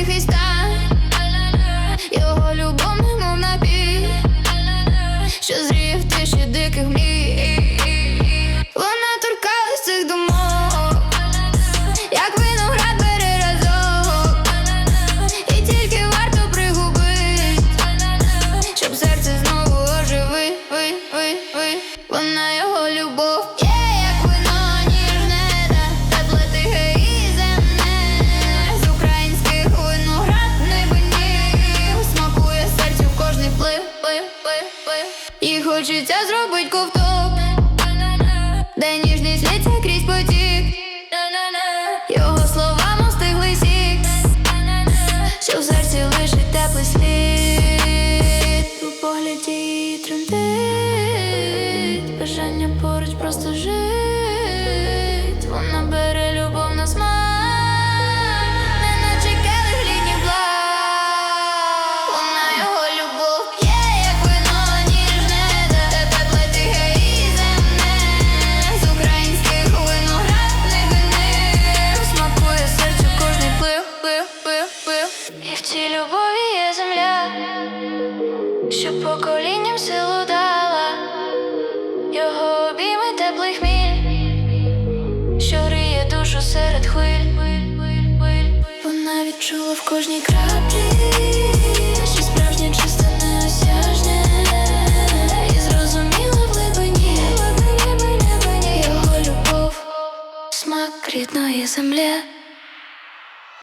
difícil І хочеться зробить ковток, де ніжність лється крізь потік. Його слова мостигли сік, що в серці лишить теплий слід. У погляді тремтить, бажання поруч просто жить. Поколінням силу дала, його обійми теплий хміль, що гріє душу серед хвиль. Вона відчула в кожній краплі, що справжнє чисте неосяжне, і зрозуміла в глибині його любов, смак рідної землі.